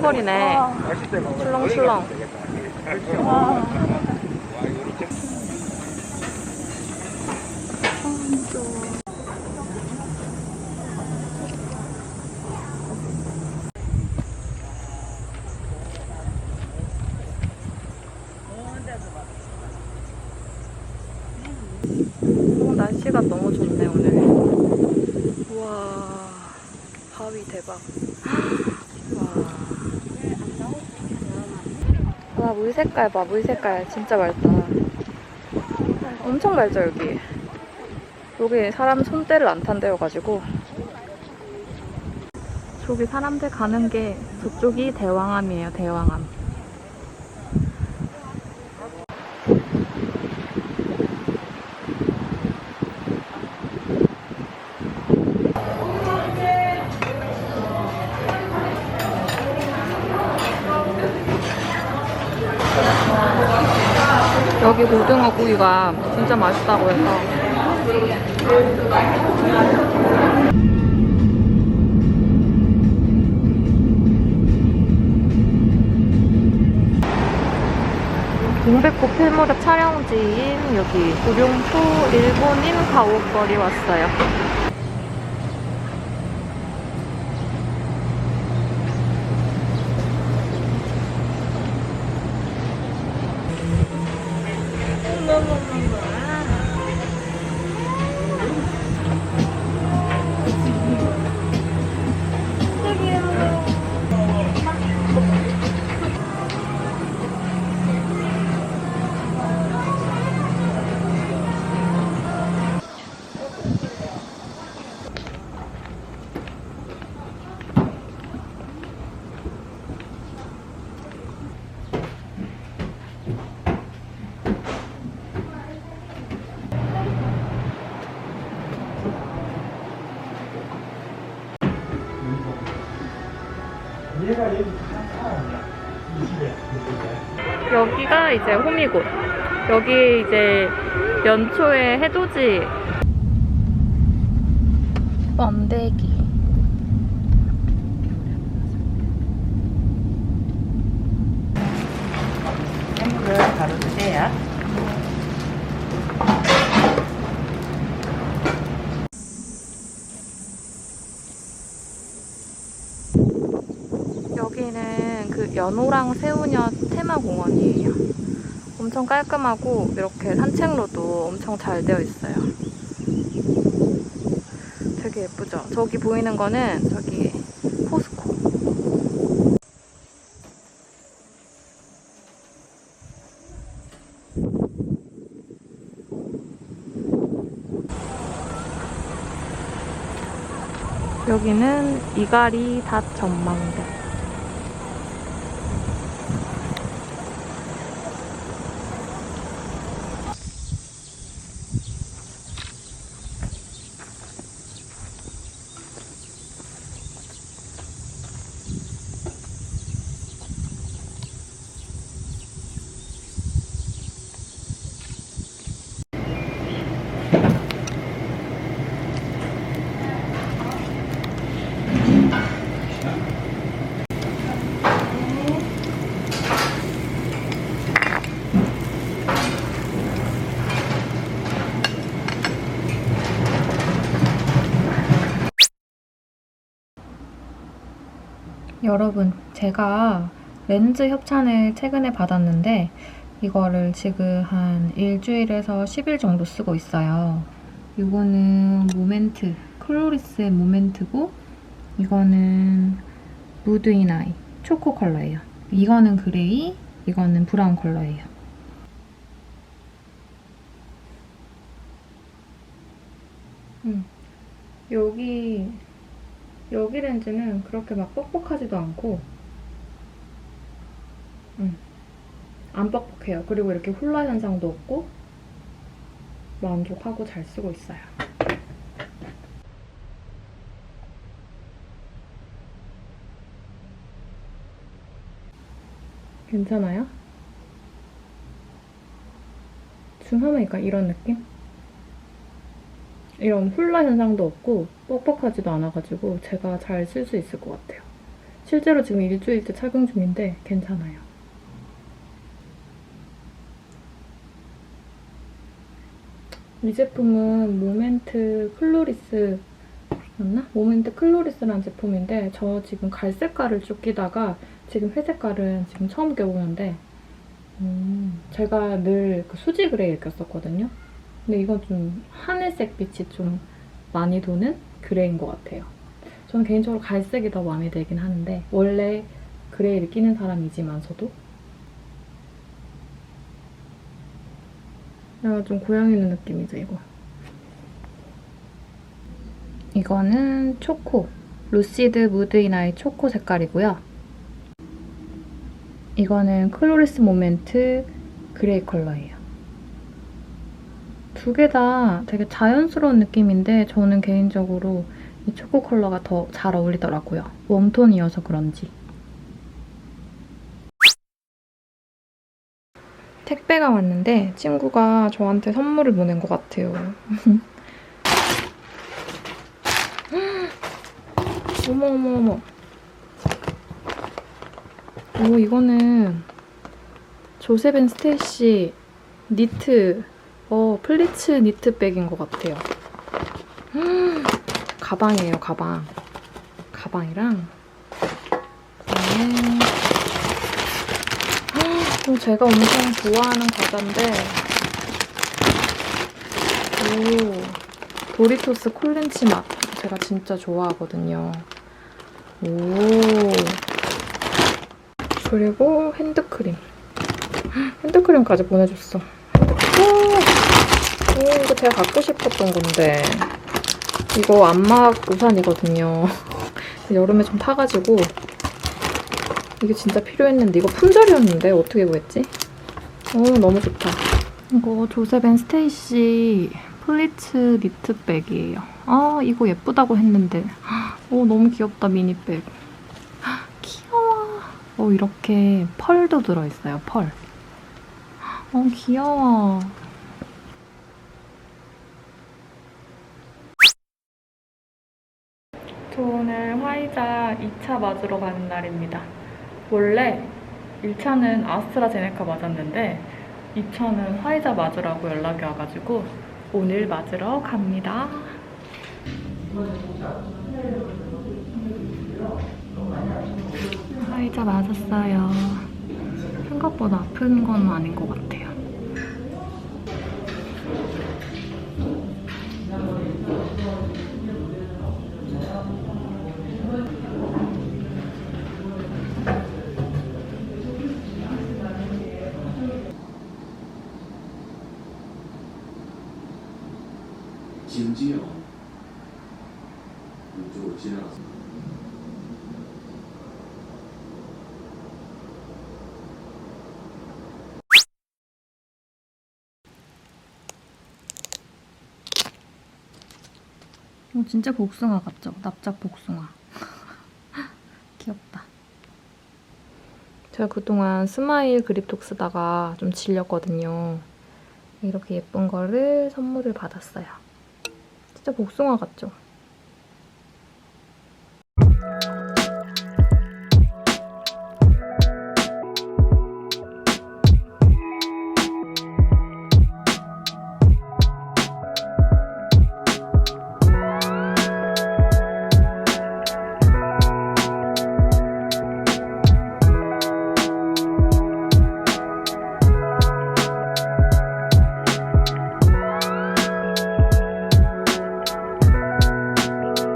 출렁거리네. 출렁출렁. 오, 날씨가 너무 좋네, 오늘. 우와, 바위 대박. 와. 와, 물 색깔 봐, 물 색깔. 진짜 맑다. 엄청 맑죠, 여기. 여기 사람 손때를 안 탄대여가지고. 저기 사람들 가는 게 저쪽이 대왕암이에요, 대왕암. 여기 고등어 구이가 진짜 맛있다고 해서 동백꽃 필모랩 촬영지인 여기 구룡포 일본 인 가옥거리 왔어요. 여기가 이제 호미곶. 여기 이제 연초에 해돋이 번데기. 햄을 바로 드세요. 여기는 그 연호랑 새우녀 테마공원이에요. 엄청 깔끔하고 이렇게 산책로도 엄청 잘 되어 있어요. 되게 예쁘죠? 저기 보이는 거는 저기 포스코. 여기는 이가리 닷 전망대. 여러분, 제가 렌즈 협찬을 최근에 받았는데 이거를 지금 한 일주일에서 10일 정도 쓰고 있어요. 이거는 모멘트, 클로리스의 모멘트고 이거는 무드인 아이, 초코 컬러예요. 이거는 그레이, 이거는 브라운 컬러예요. 음, 여기 여기 렌즈는 그렇게 막 뻑뻑하지도 않고 음, 안 뻑뻑해요. 그리고 이렇게 훌라 현상도 없고 만족하고 잘 쓰고 있어요. 괜찮아요? 약간 이런 느낌? 이런 훌라 현상도 없고 뻑뻑하지도 않아가지고 제가 잘 쓸 수 있을 것 같아요. 실제로 지금 일주일째 착용 중인데 괜찮아요. 이 제품은 모멘트 클로리스 맞나? 모멘트 클로리스라는 제품인데 저 지금 갈색깔을 쭉 끼다가 지금 회색깔은 지금 처음 껴보는데 음, 제가 늘 그 수지 그레이를 꼈었거든요. 근데 이건 좀 하늘색 빛이 좀 많이 도는 그레이인 것 같아요. 저는 개인적으로 갈색이 더 마음에 들긴 하는데 원래 그레이를 끼는 사람이지만서도 약간 좀 고양이 눈 느낌이죠 이거. 이거는 초코 루시드 무드인아이 초코 색깔이고요. 이거는 클로리스 모멘트 그레이 컬러예요. 두 개 다 되게 자연스러운 느낌인데 저는 개인적으로 이 초코 컬러가 더 잘 어울리더라고요. 웜톤이어서 그런지. 택배가 왔는데 친구가 저한테 선물을 보낸 것 같아요. 어머 어머 어머. 오 이거는 조세벤 스테이시 니트 어 플리츠 니트 백인 것 같아요. 음, 가방이에요 가방. 가방이랑 그다음에 또 제가 엄청 좋아하는 과자인데 오 도리토스 콜렌치 맛 제가 진짜 좋아하거든요. 오 그리고 핸드크림 핸드크림까지 보내줬어. 핸드크림. 오 이거 제가 갖고 싶었던 건데 이거 안막 우산이거든요. 여름에 좀 타가지고 이게 진짜 필요했는데 이거 품절이었는데 어떻게 구했지? 오 너무 좋다. 이거 조세벤 스테이시 플리츠 니트백이에요. 아 이거 예쁘다고 했는데 오 너무 귀엽다 미니백. 귀여워. 어 이렇게 펄도 들어있어요 펄. 어 귀여워. 저 오늘 화이자 2차 맞으러 가는 날입니다. 원래 1차는 아스트라제네카 맞았는데 2차는 화이자 맞으라고 연락이 와가지고 오늘 맞으러 갑니다. 화이자 맞았어요. 생각보다 아픈 건 아닌 것 같아 요. 김지영 이쪽으로 지나가서 어, 진짜 복숭아 같죠? 납작 복숭아. 귀엽다. 제가 그동안 스마일 그립톡 쓰다가 좀 질렸거든요. 이렇게 예쁜 거를 선물을 받았어요. 진짜 복숭아 같죠?